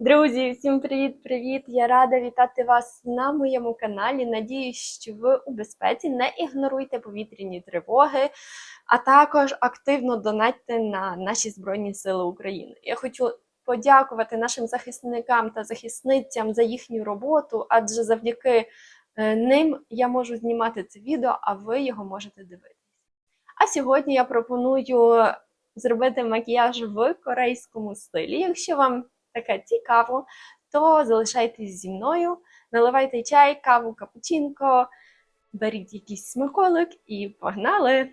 Друзі, всім привіт-привіт! Я рада вітати вас на моєму каналі. Надіюсь, що ви у безпеці. Не ігноруйте повітряні тривоги, а також активно донатьте на наші Збройні Сили України. Я хочу подякувати нашим захисникам та захисницям за їхню роботу, адже завдяки е, ним я можу знімати це відео, а ви його можете дивитися. А сьогодні я пропоную зробити макіяж в корейському стилі. Якщо вам таке цікаво, то залишайтесь зі мною, наливайте чай, каву, капучинко, беріть якийсь смаколик і погнали!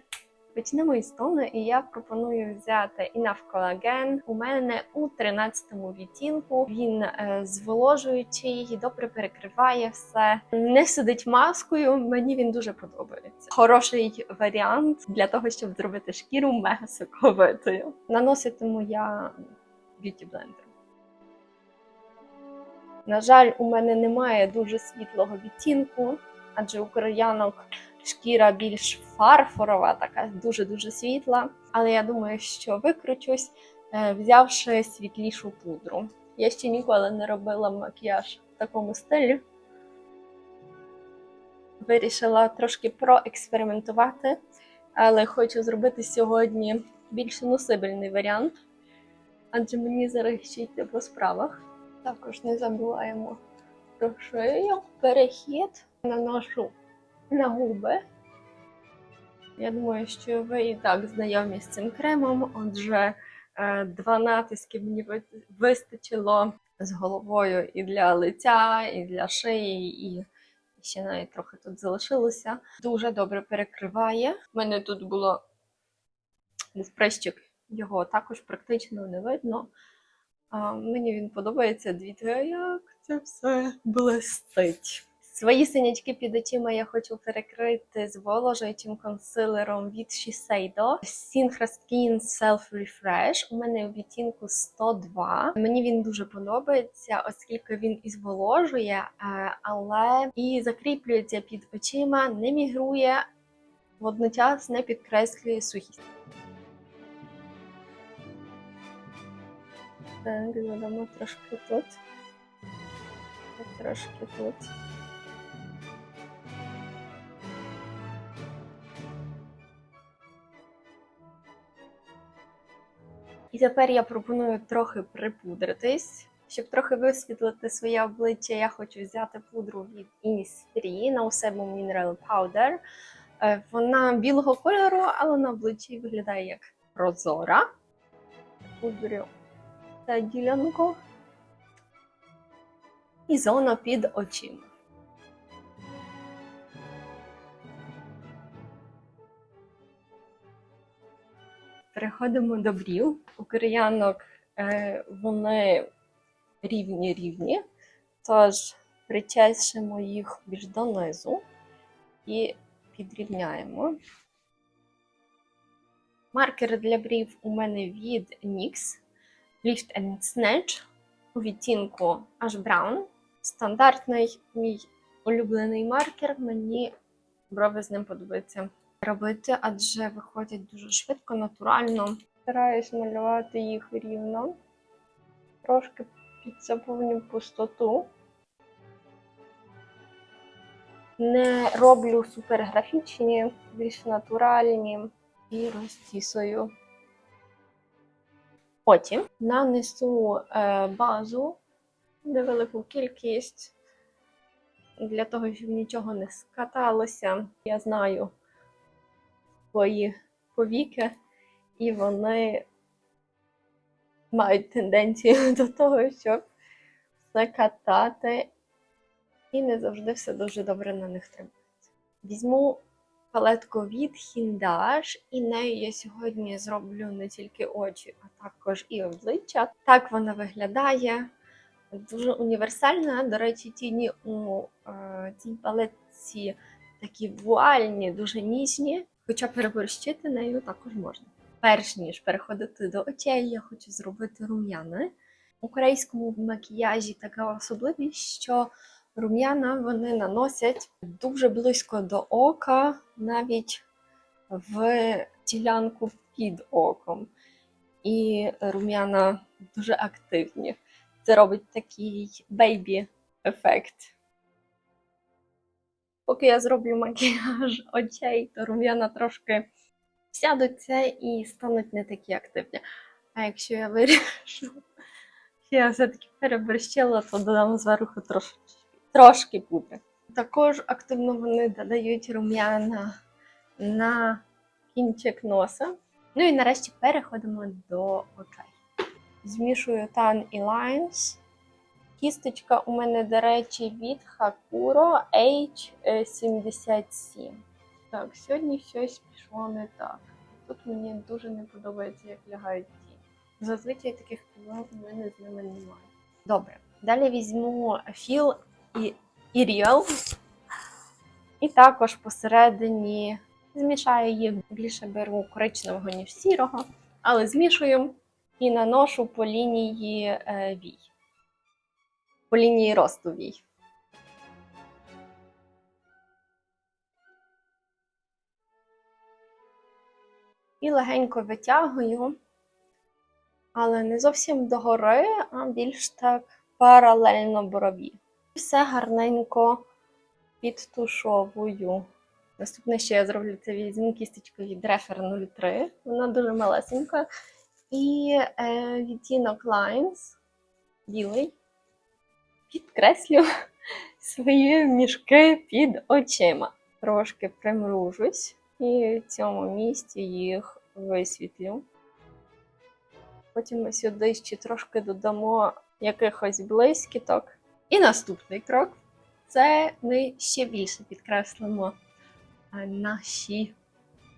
Почнемо із тону, і я пропоную взяти Enough Collagen. У мене у 13-му відтінку. Він е, зволожуючий, добре перекриває все. Не сидить маскою. Мені він дуже подобається. Хороший варіант для того, щоб зробити шкіру мега соковитою. Наноситиму я б'юті блендером. На жаль, у мене немає дуже світлого відтінку, адже у кореянок шкіра більш фарфорова, така дуже-дуже світла. Але я думаю, що викручусь, е, взявши світлішу пудру. Я ще ніколи не робила макіяж в такому стилі. Вирішила трошки проекспериментувати, але хочу зробити сьогодні більш носибельний варіант, адже мені зараз ще йти по справах. Також не забуваємо про шию. Перехід наношу на губи. Я думаю, що ви і так знайомі з цим кремом, отже, е, два натиски мені вистачило з головою і для лиця, і для шиї, і ще навіть трохи тут залишилося. Дуже добре перекриває. У мене тут було прищик, його також практично не видно. А, мені він подобається. Дивіться, як це все блистить. Свої синячки під очима я хочу перекрити зволожуючим консилером від Shiseido Synchro Skin Self Refresh. У мене у відтінку 102. Мені він дуже подобається, оскільки він і зволожує, е, але і закріплюється під очима, не мігрує, водночас не підкреслює сухість. Так, додамо трошки тут. Трошки тут. І тепер я пропоную трохи припудритись. Щоб трохи висвітлити своє обличчя, я хочу взяти пудру від Innisfree на усебу Mineral Powder. Е, Вона білого кольору, але на обличчі виглядає як прозора. Пудрю та ділянку. І зона під очима. Переходимо до брів. У кореянок е, вони рівні-рівні, тож причешемо їх більш донизу і підрівняємо. Маркер для брів у мене від NYX Lift and Snatch у відтінку Ash Brown. Стандартний мій улюблений маркер. Мені брови з ним подобається робити, адже виходять дуже швидко, натурально. Стараюсь малювати їх рівно, трошки підзаповню пустоту. Не роблю суперграфічні, більш натуральні і розтісую. Потім нанесу е, базу невелику кількість для того, щоб нічого не скаталося. Я знаю свої повіки, і вони мають тенденцію до того, щоб все катати, і не завжди все дуже добре на них тримається. Візьму палетку від Хіндаш, і нею я сьогодні зроблю не тільки очі, а також і обличчя. Так вона виглядає. Дуже універсальна. До речі, тіні у е, цій палетці такі вуальні, дуже ніжні, хоча переборщити нею також можна. Перш ніж переходити до очей, я хочу зробити рум'яна. У корейському макіяжі така особливість, що рум'яна вони наносять дуже близько до ока, навіть в ділянку під оком. І рум'яна дуже активні. Це робить такий бейбі ефект. Поки я зроблю макіяж очей, то рум'яна трошки сядуться і стануть не такі активні. А якщо я вирішу, що я все-таки переборщила, то додам зверху трошки, трошки пудри. Також активно вони додають рум'яна на кінчик носа. Ну і нарешті переходимо до очей. Змішую тан і лайнс. Кісточка у мене, до речі, від Hakuro H77. Так, сьогодні щось пішло не так. Тут мені дуже не подобається, як лягають ті. Зазвичай таких проблем у мене з ними немає. Добре. Далі візьму Feel і Iriel. І також посередині змішаю їх. Більше беру коричневого, ніж сірого, але змішую і наношу по лінії е, вій. По лінії росту вій. І легенько витягую, але не зовсім догори, а більш так паралельно брові. Все гарненько підтушовую. Наступне, що я зроблю, це візьму кісточку від Refer 03. Вона дуже малесенька. І е, відтінок Lines білий. Підкреслю свої мішки під очима. Трошки примружусь і в цьому місці їх висвітлю. Потім ми сюди ще трошки додамо якихось блискіток. І наступний крок це ми ще більше підкреслимо наші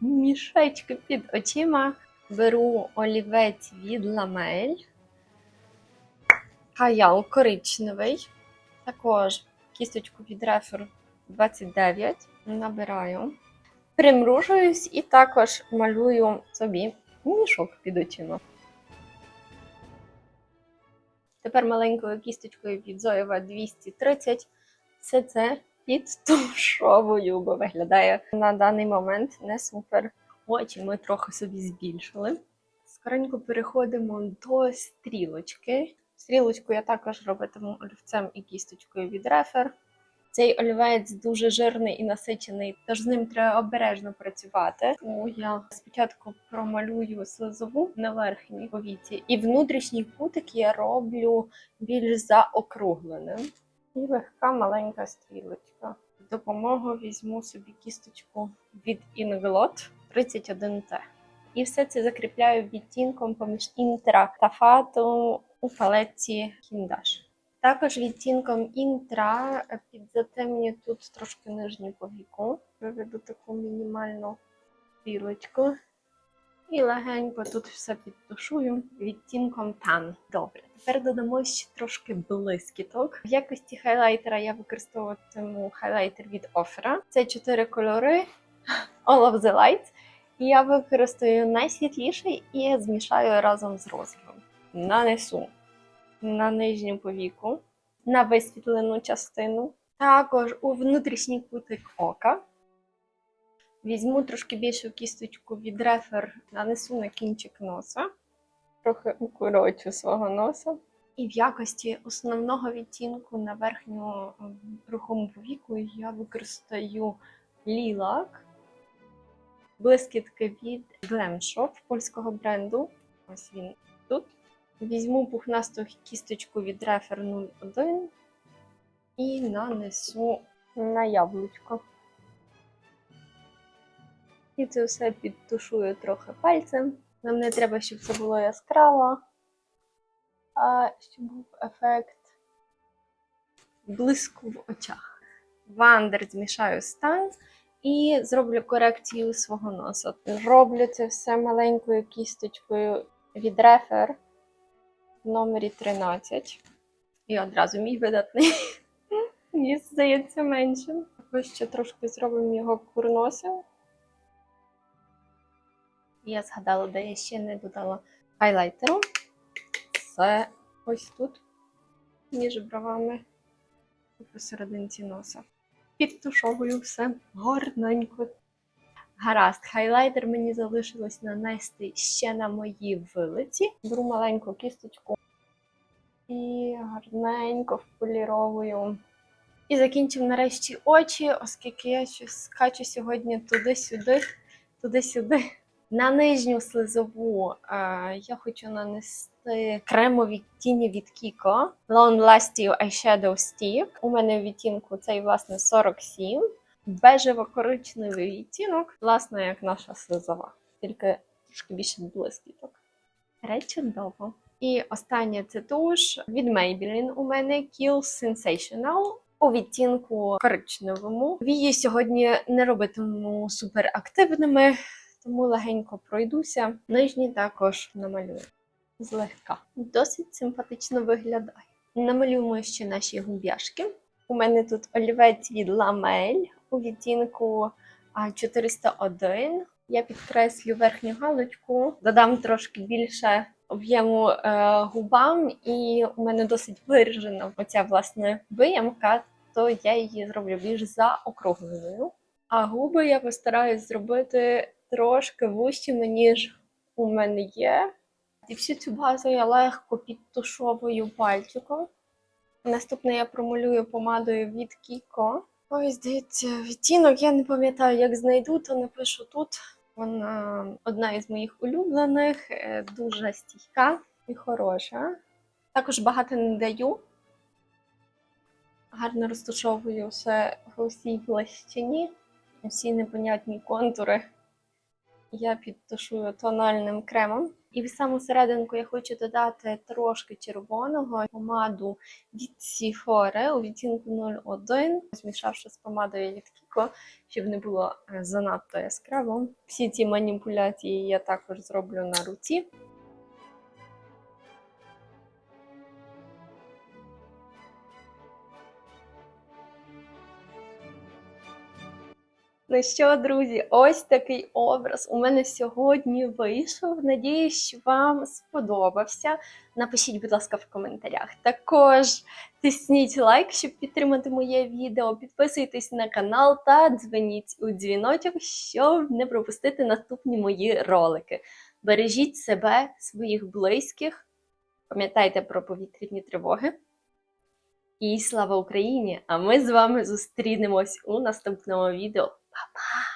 мішечки під очима. Беру олівець від ламель, хаял коричневий, також кісточку від рефер 29 набираю, примружуюсь і також малюю собі мішок під очима. Тепер маленькою кісточкою від Зоєва 230 все це підтушовую, бо виглядає на даний момент не супер. Очі ми трохи собі збільшили. Скоренько переходимо до стрілочки. Стрілочку я також робитиму олівцем і кісточкою від рефер. Цей олівець дуже жирний і насичений, тож з ним треба обережно працювати. Тому я спочатку промалюю слизову на верхній повіці, і внутрішній кутик я роблю більш заокругленим. І легка маленька стрілочка. З допомогою візьму собі кісточку від Inglot 31T. І все це закріпляю відтінком поміж інтра та фату у палетці Кіндаш. Також відтінком інтра підзатемню тут трошки нижню повіку. Виведу таку мінімальну стрілочку. І легенько тут все підтушую відтінком тан. Добре, тепер додамо ще трошки блискіток. В якості хайлайтера я використовуватиму хайлайтер від Офера. Це чотири кольори All of the Lights. Я використаю найсвітліший і змішаю разом з розовим. Нанесу на нижню повіку, на висвітлену частину. Також у внутрішній кутик ока. Візьму трошки більшу кісточку від рефер, нанесу на кінчик носа, трохи укорочу свого носа. І в якості основного відтінку на верхню рухому повіку я використаю лілак, блискітки від Glam Shop польського бренду. Ось він тут. Візьму пухнасту кісточку від рефер 01 і нанесу на яблучко. І це все підтушую трохи пальцем. Нам не треба, щоб це було яскраво, а щоб був ефект блиску в очах. Вандер змішаю стан і зроблю корекцію свого носа. Роблю це все маленькою кісточкою від рефер в номері 13. І одразу мій видатний. Мені здається меншим. Ось ще трошки зробимо його курносом. Я згадала, де я ще не додала хайлайтеру. Це ось тут, між бровами посерединці носа. Підтушовую все гарненько. Гаразд, хайлайтер мені залишилось нанести ще на мої вилиці. Беру маленьку кісточку І гарненько вполіровую. І закінчив нарешті очі, оскільки я щось скачу сьогодні туди-сюди, туди-сюди. На нижню слизову е, я хочу нанести кремові тіні від Kiko Long Lasting Eyeshadow Stick. У мене в відтінку цей, власне, 47. Бежево-коричневий відтінок, власне, як наша слизова, тільки трошки більше блискіток. Речудово. І останнє це туш від Maybelline у мене Kill Sensational у відтінку коричневому. Вії сьогодні не робитиму суперактивними, тому легенько пройдуся. Нижні також намалюю злегка. Досить симпатично виглядає. Намалюємо ще наші губ'яшки. У мене тут олівець від Ламель у відтінку 401. Я підкреслю верхню галочку, додам трошки більше об'єму е, губам, і у мене досить виражена оця власне виямка, то я її зроблю більш заокругленою. А губи я постараюсь зробити трошки вущими, ніж у мене є. І всю цю базу я легко підтушовую пальчиком. Наступне я промалюю помадою від Kiko. Ой, здається, відтінок. Я не пам'ятаю, як знайду, то напишу тут. Вона одна із моїх улюблених, е, дуже стійка і хороша. Також багато не даю. Гарно розташовую все в усій площині, всі непонятні контури. Я підтушую тональним кремом. І в саму серединку я хочу додати трошки червоного помаду від Sephora у відтінку 01, змішавши з помадою від щоб не було е, занадто яскраво. Всі ці маніпуляції я також зроблю на руці. Ну що, друзі, ось такий образ у мене сьогодні вийшов. Надіюсь, що вам сподобався. Напишіть, будь ласка, в коментарях. Також тисніть лайк, щоб підтримати моє відео. Підписуйтесь на канал та дзвоніть у дзвіночок, щоб не пропустити наступні мої ролики. Бережіть себе, своїх близьких. Пам'ятайте про повітряні тривоги. І слава Україні! А ми з вами зустрінемось у наступному відео. 爸爸